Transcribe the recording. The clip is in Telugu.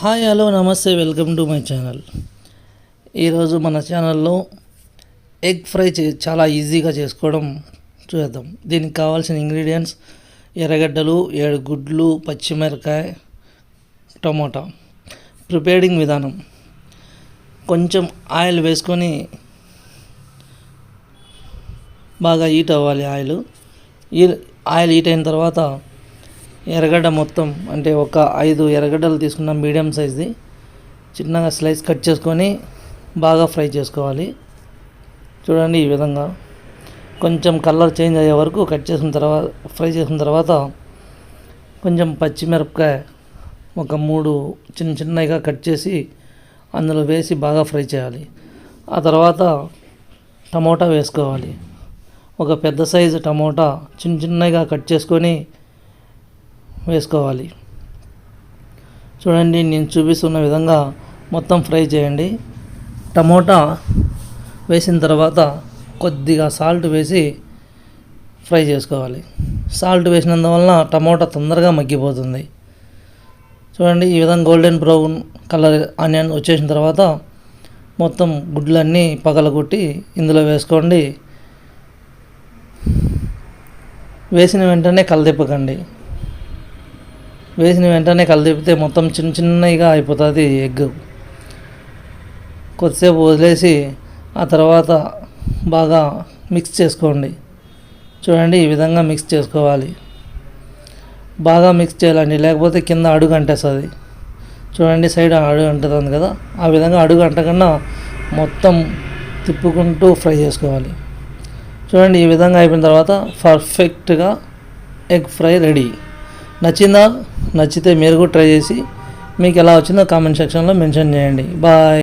Hi hello namaste welcome to my channel. ఈరోజు మన ఛానల్లో ఎగ్ ఫ్రై చే చాలా ఈజీగా చేసుకోవడం చూద్దాం. దీనికి కావాల్సిన ఇంగ్రీడియంట్స్ ఎర్రగడ్డలు ఏడు గుడ్లు పచ్చిమిరకాయ టమోటా. ప్రిపేరింగ్ విధానం. కొంచెం ఆయిల్ వేసుకొని బాగా హీట్ అవ్వాలి ఆయిల్. ఈ ఆయిల్ హీట్ అయిన తర్వాత ఎర్రగడ్డ మొత్తం అంటే ఒక ఐదు ఎర్రగడ్డలు తీసుకున్నాం మీడియం సైజ్ది. చిన్నగా స్లైస్ కట్ చేసుకొని బాగా ఫ్రై చేసుకోవాలి. చూడండి ఈ విధంగా. కొంచెం కలర్ చేంజ్ అయ్యే వరకు కట్ చేసిన తర్వాత ఫ్రై చేసిన తర్వాత కొంచెం పచ్చిమిరపకాయ ఒక మూడు చిన్న చిన్నగా కట్ చేసి అందులో వేసి బాగా ఫ్రై చేయాలి. ఆ తర్వాత టమోటా వేసుకోవాలి. ఒక పెద్ద సైజు టమోటా చిన్న చిన్నగా కట్ చేసుకొని వేసుకోవాలి. చూడండి నేను చూపిస్తున్న విధంగా మొత్తం ఫ్రై చేయండి. టమోటా వేసిన తర్వాత కొద్దిగా సాల్ట్ వేసి ఫ్రై చేసుకోవాలి. సాల్ట్ వేసినందువలన టమోటా తొందరగా మగ్గిపోతుంది. చూడండి ఈ విధంగా గోల్డెన్ బ్రౌన్ కలర్ ఆనియన్ వచ్చేసిన తర్వాత మొత్తం గుడ్లన్నీ పగలగొట్టి ఇందులో వేసుకోండి. వేసిన వెంటనే కలదిప్పకండి. వేసిన వెంటనే కలదిపితే మొత్తం చిన్న చిన్నగా అయిపోతుంది ఎగ్. కొద్దిసేపు వదిలేసి ఆ తర్వాత బాగా మిక్స్ చేసుకోండి. చూడండి ఈ విధంగా మిక్స్ చేసుకోవాలి. బాగా మిక్స్ చేయాలండి లేకపోతే కింద అడుగు అంటేస్తుంది. చూడండి సైడ్ అడుగు అంటుంది కదా ఆ విధంగా అడుగు అంటకన్నా మొత్తం తిప్పుకుంటూ ఫ్రై చేసుకోవాలి. చూడండి ఈ విధంగా అయిపోయిన తర్వాత పర్ఫెక్ట్గా ఎగ్ ఫ్రై రెడీ నచ్చిందా? నచ్చితే మీరు కూడా ట్రై చేసి మీకు ఎలా వచ్చిందో కామెంట్ సెక్షన్లో మెన్షన్ చేయండి. బాయ్